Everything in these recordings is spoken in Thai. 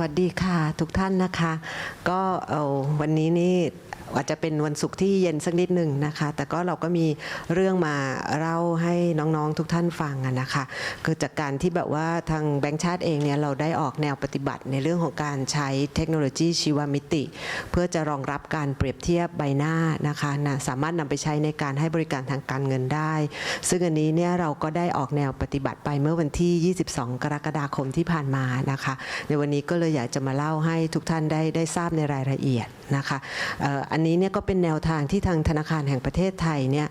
วัสดีค่ะทุกท่านนะคะ ก็เอาวันนี้นี่ อาจจะเป็นวันศุกร์ที่เย็นสักนิดหนึ่งนะคะ แต่ก็เราก็มีเรื่องมาเล่าให้น้องๆทุกท่านฟังนะคะคือจากการที่แบบว่าทางแบงค์ชาติเองเนี่ยเราได้ออกแนวปฏิบัติในเรื่องของการใช้เทคโนโลยีชีวมิติ เพื่อจะรองรับการเปรียบเทียบใบหน้านะคะนะสามารถนำไปใช้ในการให้บริการทางการเงินได้ ซึ่งอันนี้เนี่ยเราก็ได้ออกแนวปฏิบัติไปเมื่อวันที่ 22 กรกฎาคมที่ผ่านมานะคะ ในวันนี้ก็เลยอยากจะมาเล่าให้ทุกท่านได้ได้ทราบในรายละเอียดนะคะอ่ออันนี้เนี่ยก็เป็นแนวทางที่ทางธนาคารแห่งประเทศไทยเนี่ย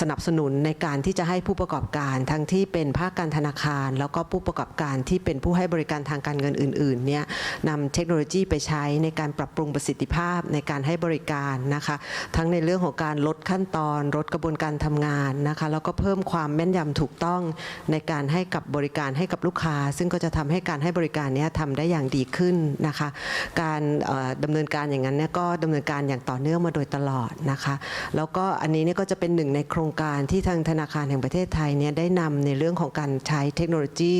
สนับสนุนในการที่จะให้ผู้ประกอบการ ทั้งที่เป็นภาคการธนาคาร แล้วก็ผู้ประกอบการที่เป็นผู้ให้บริการทางการเงินอื่นๆเนี่ยนำเทคโนโลยีไปใช้ในการปรับปรุงประสิทธิภาพในการให้บริการนะคะทั้งในเรื่องของการลดขั้นตอนลดกระบวนการทำงานนะคะแล้วก็เพิ่มความแม่นยำถูกต้องในการให้กับบริการให้กับลูกค้า ซึ่งก็จะทำให้การให้บริการเนี้ยทำได้อย่างดีขึ้นนะคะการเอ่อดำเนินการอย่างนั้นเนี่ยก็ดำเนินการการอย่างต่อเนื่องมาโดยตลอดนะคะ แล้วก็อันนี้เนี่ยก็จะเป็นหนึ่งในโครงการที่ทางธนาคารแห่งประเทศไทยเนี่ยได้นำในเรื่องของการใช้เทคโนโลยี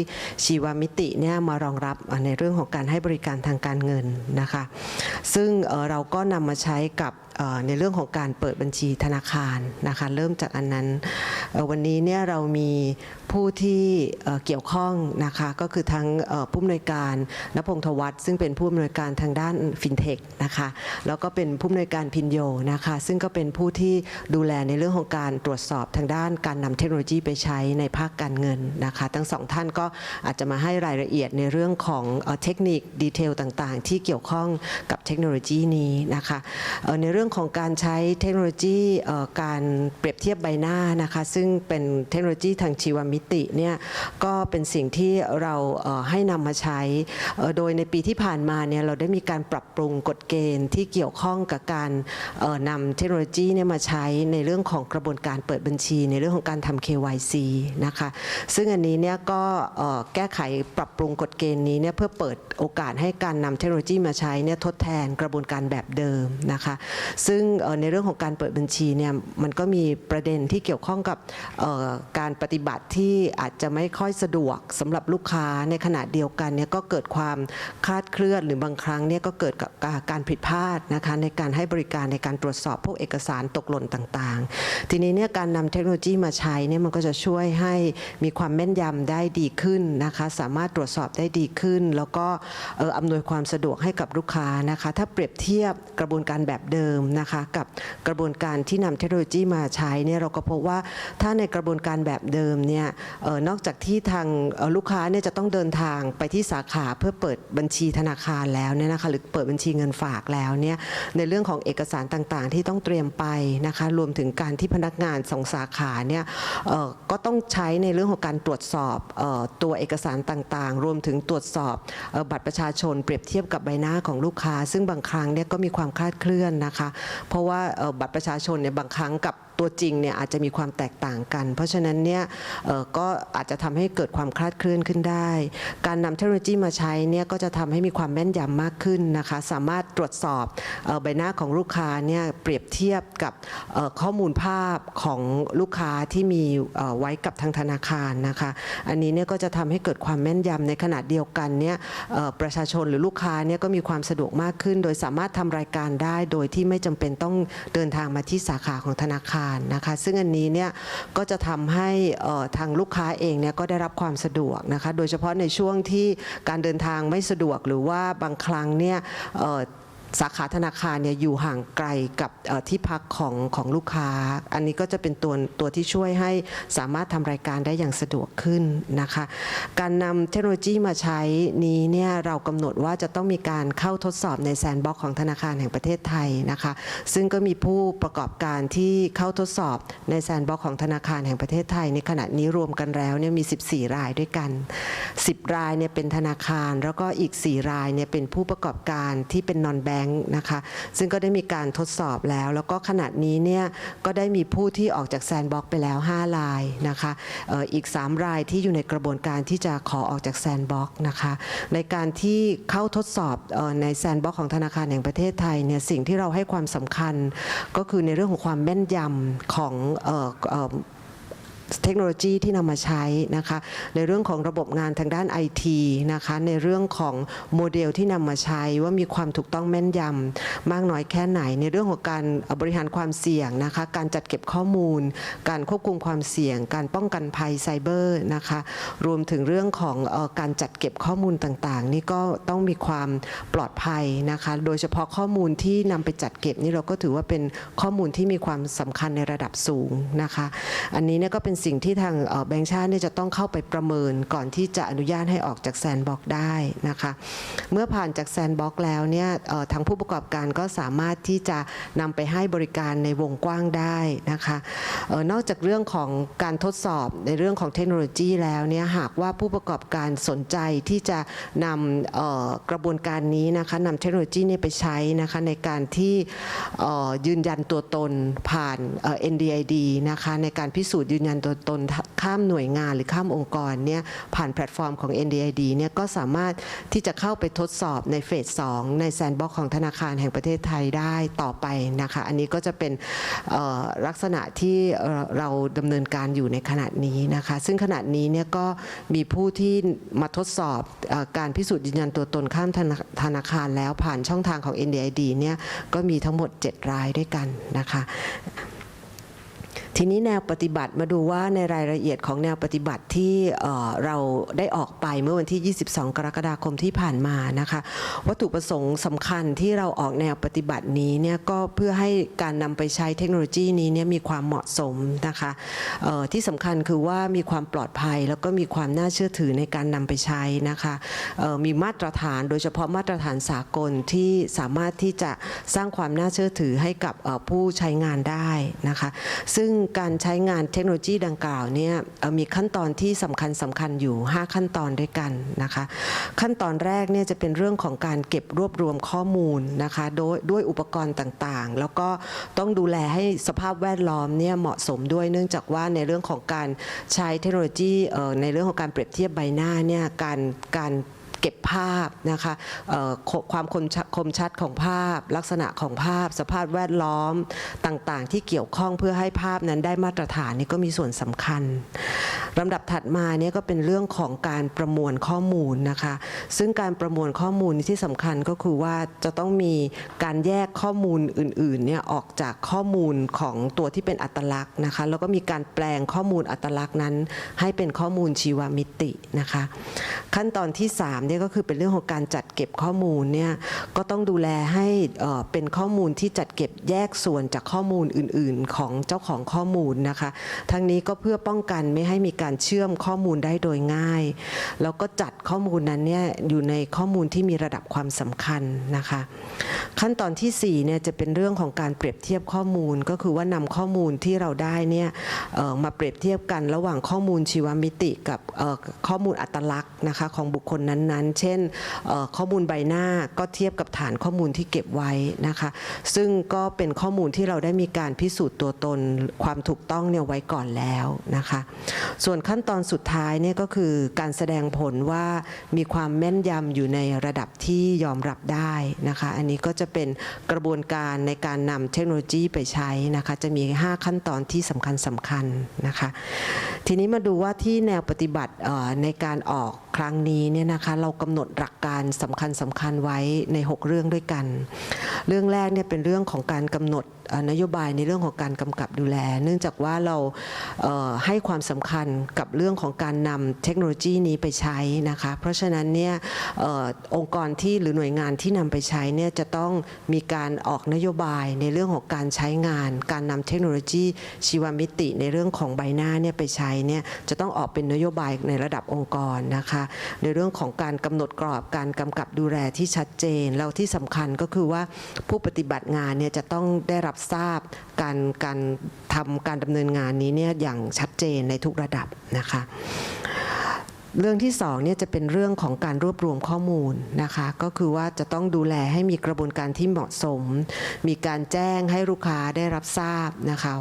ชีวมิติเนี่ยมารองรับในเรื่องของการให้บริการทางการเงินนะคะ ซึ่งเเราก็นำมาใช้กับในเรื่องของการเปิดบัญชีธนาคารนะคะเริ่มจากอันนั้นวันนี้เนี่ยเรามีผู้ที่เกี่ยวข้องนะคะก็คือทั้งผู้อำนวยการนพงศ์ทวัฒน์ซึ่งเป็นผู้อำนวยการทางด้านฟินเทคนะคะแล้วก็เป็นผู้อำนวยการพินโยนะคะซึ่งก็เป็นผู้ที่ดูแลในเรื่องของการตรวจสอบทางด้านการนำเทคโนโลยีไปใช้ในภาคการเงินนะคะทั้งสองท่านก็อาจจะมาให้รายละเอียดในเรื่องของเทคนิคดีเทลต่างๆ ที่เกี่ยวข้องกับเทคโนโลยีนี้นะคะในเรื่องื่องของการใช้เทคโนโลยีการเปรียบเทียบใบหน้านะคะ ซึ่งเป็นเทคโนโลยีทางชีวมิติเนี่ยก็เป็นสิ่งที่เราให้นำมาใช้ โดยในปีที่ผ่านมาเนี่ยเราได้มีการปรับปรุงกฎเกณฑ์ที่เกี่ยวข้องกับการนำเทคโนโลยีเนี่ยมาใช้ในเรื่องของกระบวนการเปิดบัญชี ในเรื่องของการทำ KYC นะคะ ซึ่งอันนี้เนี่ยก็แก้ไขปรับปรุงกฎเกณฑ์นี้เนี่ยเพื่อเปิดโอกาสให้การนำเทคโนโลยีมาใช้เนี่ยทดแทนกระบวนการแบบเดิมนะคะซึ่งในเรื่องของการเปิดบัญชีเนี่ยมันก็มีประเด็นที่เกี่ยวข้องกับการปฏิบัติที่อาจจะไม่ค่อยสะดวกสำหรับลูกค้าในขณะเดียวกันเนี่ยก็เกิดความคลาดเคลื่อนหรือบางครั้งเนี่ยก็เกิดกับการผิดพลาดนะคะในการให้บริการในการตรวจสอบพวกเอกสารตกหล่นต่างๆ ทีนี้เนี่ยการนำเทคโนโลยีมาใช้เนี่ยมันก็จะช่วยให้มีความแม่นยำได้ดีขึ้นนะคะสามารถตรวจสอบได้ดีขึ้น แล้วก็อำนวยความสะดวกให้กับลูกค้านะคะถ้าเปรียบเทียบกระบวนการแบบเดิมนะคะกับกระบวนการที่นำเทคโนโลยีมาใช้เนี่ยเราก็พบว่าถ้าในกระบวนการแบบเดิมเนี่ยออนอกจากที่ทางออลูกค้าเนี่ยจะต้องเดินทางไปที่สาขาเพื่อเปิดบัญชีธนาคารแล้วเนี่ยนะคะหรือเปิดบัญชีเงินฝากแล้วเนี่ยในเรื่องของเอกสารต่างๆ ที่ต้องเตรียมไปนะคะรวมถึงการที่พนักงานสองสาขาเนี่ยออก็ต้องใช้ในเรื่องของการตรวจสอบออตัวเอกสารต่างๆ รวมถึงตรวจสอบออบัตรประชาชนเปรียบเทียบกับใบหน้าของลูกค้า ซึ่งบางครั้งเนี่ยก็มีความคลาดเคลื่อนนะคะเพราะว่าบัตรประชาชนเนี่ยบางครั้งกับ ตัวจริงเนี่ยอาจจะมีความแตกต่างกัน เพราะฉะนั้นเนี่ยก็อาจจะทำให้เกิดความคลาดเคลื่อนขึ้นได้ การนำเทคโนโลยีมาใช้เนี่ยก็จะทำให้มีความแม่นยำมากขึ้นนะคะ สามารถตรวจสอบใบหน้าของลูกค้าเนี่ยเปรียบเทียบกับข้อมูลภาพของลูกค้าที่มีไว้กับทางธนาคารนะคะ อันนี้เนี่ยก็จะทำให้เกิดความแม่นยำในขณะเดียวกันเนี่ยประชาชนหรือลูกค้าเนี่ยก็มีความสะดวกมากขึ้น โดยสามารถทำรายการได้ โดยที่ไม่จำเป็นต้องเดินทางมาที่สาขาของธนาคารนะคะ ซึ่งอันนี้เนี่ยก็จะทำให้ทางลูกค้าเองเนี่ยก็ได้รับความสะดวกนะคะ โดยเฉพาะในช่วงที่การเดินทางไม่สะดวกหรือว่าบางครั้งเนี่ย สาขาธนาคารเนี่ยอยู่ห่างไกลกับที่พักของของลูกค้า อันนี้ก็จะเป็นตัวตัวที่ช่วยให้สามารถทำรายการได้อย่างสะดวกขึ้นนะคะ การนำเทคโนโลยีมาใช้นี้เนี่ยเรากำหนดว่าจะต้องมีการเข้าทดสอบในแซนบ็อกของธนาคารแห่งประเทศไทยนะคะ ซึ่งก็มีผู้ประกอบการที่เข้าทดสอบในแซนบ็อกของธนาคารแห่งประเทศไทย ในขณะนี้รวมกันแล้วเนี่ยมี 14 รายด้วยกัน 10 รายเนี่ยเป็นธนาคาร แล้วก็อีก 4 รายเนี่ยเป็นผู้ประกอบการที่เป็นนอนแบงค์นะคะซึ่งก็ได้มีการทดสอบแล้ว แล้วก็ขณะนี้เนี่ยก็ได้มีผู้ที่ออกจากแซนบ็อกไปแล้ว 5 รายนะคะอีก 3 รายที่อยู่ในกระบวนการที่จะขอออกจากแซนบ็อกนะคะในการที่เข้าทดสอบในแซนบ็อกของธนาคารแห่งประเทศไทยเนี่ยสิ่งที่เราให้ความสำคัญก็คือในเรื่องของความแม่นยำของ เทคโนโลยีที่นำมาใช้นะคะในเรื่องของระบบงานทางด้านไอทีนะคะในเรื่องของโมเดลที่นำมาใช้ว่ามีความถูกต้องแม่นยำมากน้อยแค่ไหน ในเรื่องของการบริหารความเสี่ยงนะคะการจัดเก็บข้อมูล การควบคุมความเสี่ยง การป้องกันภัยไซเบอร์นะคะรวมถึงเรื่องของออการจัดเก็บข้อมูลต่างๆ นี่ก็ต้องมีความปลอดภัยนะคะโดยเฉพาะข้อมูลที่นำไปจัดเก็บนี่เราก็ถือว่าเป็นข้อมูลที่มีความสำคัญในระดับสูงนะคะ อันนี้เนี่ยก็เป็นสิ่งที่ทางแบงก์ชาติเนี่ยจะต้องเข้าไปประเมินก่อนที่จะอนุญาตให้ออกจากแซนบ็อกได้นะคะเมื่อผ่านจากแซนบ็อกแล้วเนี่ยทางผู้ประกอบการก็สามารถที่จะนำไปให้บริการในวงกว้างได้นะคะออนอกจากเรื่องของการทดสอบในเรื่องของเทคโนโลยีแล้วเนี่ยหากว่าผู้ประกอบการสนใจที่จะนำออกระบวนการนี้นะคะนำเทคโนโลยีนี้ไปใช้นะคะในการที่ออยืนยันตัวตนผ่านออ NDID นะคะในการพิสูจน์ยืนยันตัวตนข้ามหน่วยงานหรือข้ามองค์กรเนี่ยผ่านแพลตฟอร์มของ NDID เนี่ยก็สามารถที่จะเข้าไปทดสอบในเฟส 2 ในแซนด์บ็อกของธนาคารแห่งประเทศไทยได้ต่อไปนะคะ อันนี้ก็จะเป็นลักษณะที่เราดำเนินการอยู่ในขณะนี้นะคะ ซึ่งขณะนี้เนี่ยก็มีผู้ที่มาทดสอบอการพิสูจน์ยืนยันตัวตนข้ามธนาธนาคารแล้วผ่านช่องทางของ NDID เนี่ยก็มีทั้งหมด 7 รายด้วยกันนะคะ ทีนี้แนวปฏิบัติมาดูว่าในรายละเอียดของแนวปฏิบัติที่เราได้ออกไปเมื่อวันที่ 22 กรกฎาคมที่ผ่านมานะคะวัตถุประสงค์สำคัญที่เราออกแนวปฏิบัตินี้เนี่ยก็เพื่อให้การนำไปใช้เทคโนโลยีนี้เนี่ยมีความเหมาะสมนะคะที่สำคัญคือว่ามีความปลอดภัย แล้วก็มีความน่าเชื่อถือในการนำไปใช้นะคะมีมาตรฐานโดยเฉพาะมาตรฐานสากลที่สามารถที่จะสร้างความน่าเชื่อถือให้กับผู้ใช้งานได้นะคะซึ่งการใช้งานเทคโนโลยีดังกล่าวเนี่ยมีขั้นตอนที่สำคัญสำคัญอยู่ 5 ขั้นตอนด้วยกันนะคะ ขั้นตอนแรกเนี่ยจะเป็นเรื่องของการเก็บรวบรวมข้อมูลนะคะโดยด้วยอุปกรณ์ต่างๆ แล้วก็ต้องดูแลให้สภาพแวดล้อมเนี่ยเหมาะสมด้วยเนื่องจากว่าในเรื่องของการใช้เทคโนโลยีในเรื่องของการเปรียบเทียบใบหน้าเนี่ยการการ เก็บภาพนะคะความคมชัดคมชัดของภาพ ลักษณะของภาพ สภาพแวดล้อมต่างๆ ที่เกี่ยวข้องเพื่อให้ภาพนั้นได้มาตรฐานนี่ก็มีส่วนสำคัญลำดับถัดมาเนี่ยก็เป็นเรื่องของการประมวลข้อมูลนะคะ ซึ่งการประมวลข้อมูลที่สำคัญก็คือว่าจะต้องมีการแยกข้อมูลอื่นๆเนี่ยออกจากข้อมูลของตัวที่เป็นอัตลักษณ์นะคะแล้วก็มีการแปลงข้อมูลอัตลักษณ์นั้น ให้เป็นข้อมูลชีวมิตินะคะ ขั้นตอนที่3เนี่ยก็คือเป็นเรื่องของการจัดเก็บข้อมูลเนี่ยก็ต้องดูแลให้เป็นข้อมูลที่จัดเก็บแยกส่วนจากข้อมูลอื่น ๆ ของเจ้าของข้อมูลนะคะ ทั้งนี้ก็เพื่อป้องกันไม่ให้มีการเชื่อมข้อมูลได้โดยง่าย แล้วก็จัดข้อมูลนั้นเนี่ยอยู่ในข้อมูลที่มีระดับความสำคัญนะคะ ขั้นตอนที่4เนี่ยจะเป็นเรื่องของการเปรียบเทียบข้อมูลก็คือว่านำข้อมูลที่เราได้เนี่ยมาเปรียบเทียบกันระหว่างข้อมูลชีวมิติกับข้อมูลอัตลักษณ์นะคะของบุคคลนั้นๆเช่นเอ่อข้อมูลใบหน้าก็เทียบกับฐานข้อมูลที่เก็บไว้นะคะ ซึ่งก็เป็นข้อมูลที่เราได้มีการพิสูจน์ตัวตนความถูกต้องเนี่ยไว้ก่อนแล้วนะคะ ส่วนขั้นตอนสุดท้ายเนี่ยก็คือการแสดงผลว่ามีความแม่นยำอยู่ในระดับที่ยอมรับได้นะคะ อันนี้ก็จะเป็นกระบวนการในการนำเทคโนโลยีไปใช้นะคะ จะมี 5 ขั้นตอนที่สำคัญสำคัญนะคะ ทีนี้มาดูว่าที่แนวปฏิบัติในการออกครั้งนี้เนี่ยนะคะเรากำหนดหลักการสำคัญสำคัญไว้ใน 6 เรื่องด้วยกัน เรื่องแรกเนี่ยเป็นเรื่องของการกำหนด นโยบายในเรื่องของการกำกับดูแล เนื่องจากว่าเราเให้ความสำคัญกับเรื่องของการนำเทคโนโลยีนี้ไปใช้นะคะ เพราะฉะนั้นเนี่ยออองค์กรที่หรือหน่วยงานที่นำไปใช้เนี่ยจะต้องมีการออกนโยบายในเรื่องของการใช้งาน การนำเทคโนโลยีชีวมิติในเรื่องของใบหน้าเนี่ยไปใช้เนี่ยจะต้องออกเป็นนโยบายในระดับองค์กรนะคะ ในเรื่องของการกำหนดกรอบการกำกับดูแลที่ชัดเจนแล้วที่สำคัญก็คือว่าผู้ปฏิบัติงานเนี่ยจะต้องได้รับทราบการการทำการดำเนินงานนี้เนี่ยอย่างชัดเจนในทุกระดับนะคะ เรื่องที่สองเนี่ยจะเป็นเรื่องของการรวบรวมข้อมูลนะคะก็คือว่าจะต้องดูแลให้มีกระบวนการที่เหมาะสม มีการแจ้งให้ลูกค้าได้รับทราบนะคะ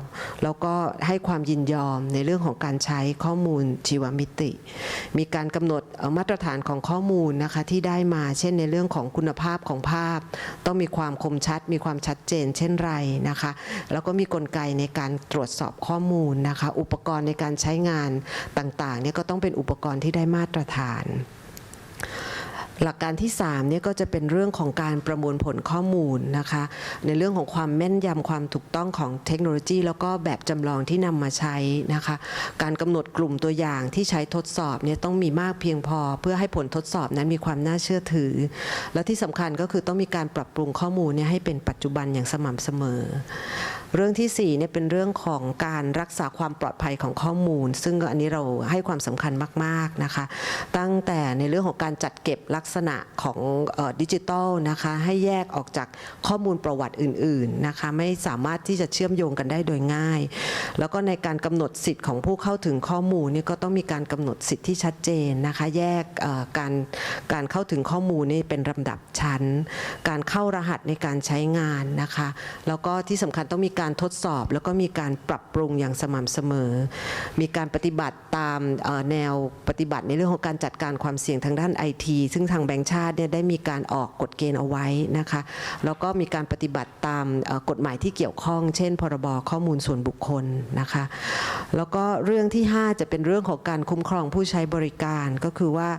แล้วก็ให้ความยินยอมในเรื่องของการใช้ข้อมูลชีวมิติ มีการกำหนดมาตรฐานของข้อมูลนะคะที่ได้มาเช่นในเรื่องของคุณภาพของภาพ ต้องมีความคมชัด มีความชัดเจน เช่นไรนะคะแล้วก็มีกลไกในการตรวจสอบข้อมูลนะคะอุปกรณ์ในการใช้งานต่างๆเนี่ยก็ต้องเป็นอุปกรณ์ที่ได้มาตรฐาน หลักการที่3เนี่ยก็จะเป็นเรื่องของการประมวลผลข้อมูลนะคะ ในเรื่องของความแม่นยำความถูกต้องของเทคโนโลยี แล้วก็แบบจำลองที่นำมาใช้นะคะ การกำหนดกลุ่มตัวอย่างที่ใช้ทดสอบเนี่ยต้องมีมากเพียงพอ เพื่อให้ผลทดสอบนั้นมีความน่าเชื่อถือ และที่สำคัญก็คือต้องมีการปรับปรุงข้อมูลเนี่ยให้เป็นปัจจุบันอย่างสม่ำเสมอ เรื่องที่4เนี่ยเป็นเรื่องของการรักษาความปลอดภัยของข้อมูล ซึ่งอันนี้เราให้ความสำคัญมากๆนะคะ ตั้งแต่ในเรื่องของการจัดเก็บลักษณะของดิจิทัลนะคะให้แยกออกจากข้อมูลประวัติอื่นๆนะคะไม่สามารถที่จะเชื่อมโยงกันได้โดยง่าย แล้วก็ในการกำหนดสิทธิ์ของผู้เข้าถึงข้อมูลนี่ก็ต้องมีการกำหนดสิทธิ์ที่ชัดเจนนะคะแยกการการเข้าถึงข้อมูลนี่เป็นลำดับชั้น การเข้ารหัสในการใช้งานนะคะแล้วก็ที่สำคัญต้องมีการการทดสอบแล้วก็มีการปรับปรุงอย่างสม่ำเสมอ มีการปฏิบัติตามแนวปฏิบัติในเรื่องของการจัดการความเสี่ยงทางด้านไอทีซึ่งทางแบงค์ชาติเนี่ยได้มีการออกกฎเกณฑ์เอาไว้นะคะ แล้วก็มีการปฏิบัติตามกฎหมายที่เกี่ยวข้อง เช่น พรบข้อมูลส่วนบุคคลนะคะ แล้วก็เรื่องที่ 5 จะเป็นเรื่องของการคุ้มครองผู้ใช้บริการก็คือว่า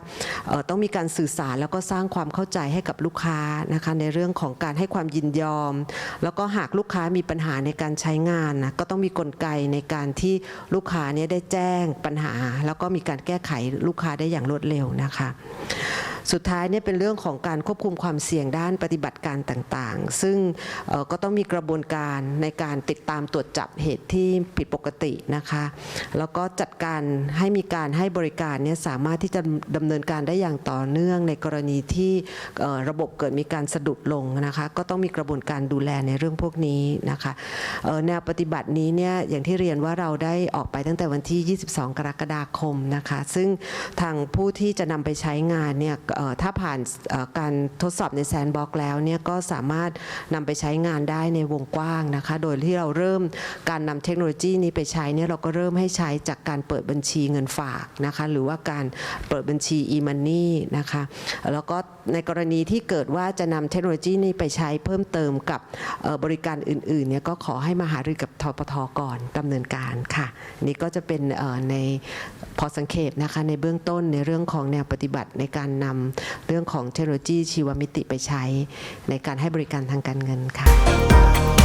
ต้องมีการสื่อสารแล้วก็สร้างความเข้าใจให้กับลูกค้านะคะในเรื่องของการให้ความยินยอม แล้วก็หากลูกค้ามีปัญหาในการใช้งานนะก็ต้องมีกลไกในการที่ลูกค้าเนี่ยได้แจ้งปัญหา แล้วก็มีการแก้ไขลูกค้าได้อย่างรวดเร็วนะคะ สุดท้ายเนี่ยเป็นเรื่องของการควบคุมความเสี่ยงด้านปฏิบัติการต่างๆ ซึ่งก็ต้องมีกระบวนการในการติดตามตรวจจับเหตุที่ผิดปกตินะคะแล้วก็จัดการให้มีการให้บริการเนี่ยสามารถที่จะดำเนินการได้อย่างต่อเนื่องในกรณีที่ระบบเกิดมีการสะดุดลงนะคะก็ต้องมีกระบวนการดูแลในเรื่องพวกนี้นะคะแนวปฏิบัตินี้เนี่ยอย่างที่เรียนว่าเราได้ออกไปตั้งแต่วันที่ 22 กรกฎาคมนะคะ ซึ่งทางผู้ที่จะนำไปใช้งานเนี่ยถ้าผ่านการทดสอบในแซนบ็อกแล้วเนี่ยก็สามารถนำไปใช้งานได้ในวงกว้างนะคะ โดยที่เราเริ่มการนำเทคโนโลยีนี้ไปใช้เนี่ยเราก็เริ่มให้ใช้จากการเปิดบัญชีเงินฝากนะคะหรือว่าการเปิดบัญชี e-money นะคะแล้วก็ในกรณีที่เกิดว่าจะนำเทคโนโลยีนี้ไปใช้เพิ่มเติมกับบริการอื่นๆเนี่ยก็ขอให้มาหารือกับทปทก่อนดำเนินการค่ะ นี่ก็จะเป็นในพอสังเขปนะคะในเบื้องต้นในเรื่องของแนวปฏิบัติในการนำเรื่องของเทคโนโลยีชีวมิติไปใช้ ในการให้บริการทางการเงินค่ะ